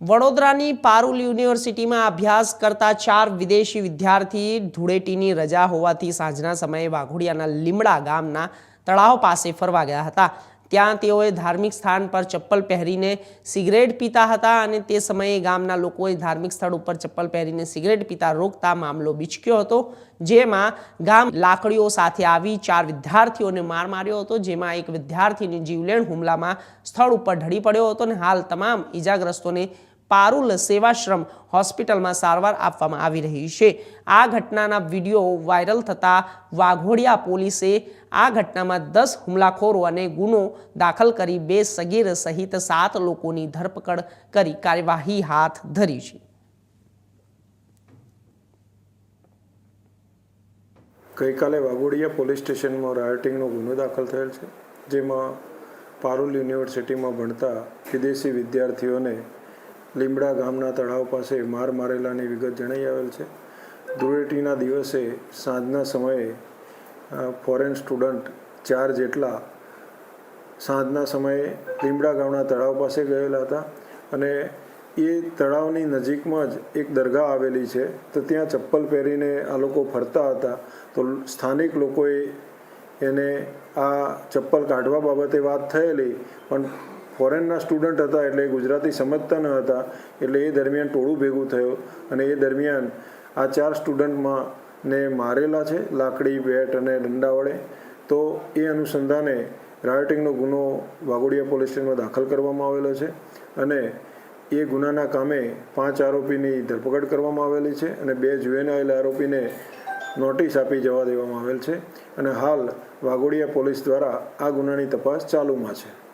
વડોદરાની પારુલ યુનિવર્સિટીમાં અભ્યાસ કરતા ચાર વિદેશી વિદ્યાર્થી ધૂળેટીની રજા હોવાથી સાંજના સમયે વાઘોડિયાના લીમડા ગામના તળાવ પાસે ફરવા ગયા હતા. ત્યાં તેઓએ ધાર્મિક સ્થાન પર ચપ્પલ પહેરીને સિગરેટ પીતા હતા અને તે સમયે ગામના લોકોએ ધાર્મિક સ્થળ ઉપર ચપ્પલ પહેરીને સિગરેટ પીતા રોકતા મામલો બીચક્યો હતો, જેમાં ગામ લાકડીઓ સાથે આવી ચાર વિદ્યાર્થીઓને માર માર્યો હતો, જેમાં એક વિદ્યાર્થીની જીવલેણ હુમલામાં સ્થળ ઉપર ઢળી પડ્યો હતો અને હાલ તમામ ઈજાગ્રસ્તોને પારુલ સેવાશ્રમ હોસ્પિટલમાં સારવાર આપવામાં આવી રહી છે. આ ઘટનાના વીડિયો વાયરલ થતાં વાઘોડિયા પોલીસે આ ઘટનામાં દસ હુમલાખોરો અને ગુનો દાખલ કરી બે સગીર સહિત સાત લોકોની ધરપકડ કરી કાર્યવાહી હાથ ધરી છે. ગઈકાલે વાઘોડિયા પોલીસ સ્ટેશનમાં રાયોટિંગનો ગુનો દાખલ થયેલ છે, જેમાં પારુલ યુનિવર્સિટીમાં ભણતા વિદેશી વિદ્યાર્થીઓને લીમડા ગામના તળાવ પાસે માર મારેલાની વિગત જણાઈ આવેલ છે. ધૂળેટીના દિવસે સાંજના સમયે ફોરેન સ્ટુડન્ટ ચાર જેટલા સાંજના સમયે લીમડા ગામના તળાવ પાસે ગયેલા હતા અને એ તળાવની નજીકમાં જ એક દરગાહ આવેલી છે તો ત્યાં ચપ્પલ પહેરીને આ લોકો ફરતા હતા. તો સ્થાનિક લોકોએ એને આ ચપ્પલ કાઢવા બાબતે વાત થયેલી, પણ ફોરેનના સ્ટુડન્ટ હતા એટલે ગુજરાતી સમજતા ન હતા. એટલે એ દરમિયાન ટોળું ભેગું થયું અને એ દરમિયાન આ ચાર સ્ટુડન્ટમાં ને મારેલા છે, લાકડી, બેટ અને દંડા વડે. તો એ અનુસંધાને રાયોટિંગનો ગુનો વાઘોડિયા પોલીસ સ્ટેશનમાં દાખલ કરવામાં આવેલો છે અને એ ગુનાના કામે પાંચ આરોપીની ધરપકડ કરવામાં આવેલી છે અને બે જુવેનાયેલ આરોપીને નોટિસ આપી જવા દેવામાં આવેલ છે અને હાલ વાઘોડિયા પોલીસ દ્વારા આ ગુનાની તપાસ ચાલુમાં છે.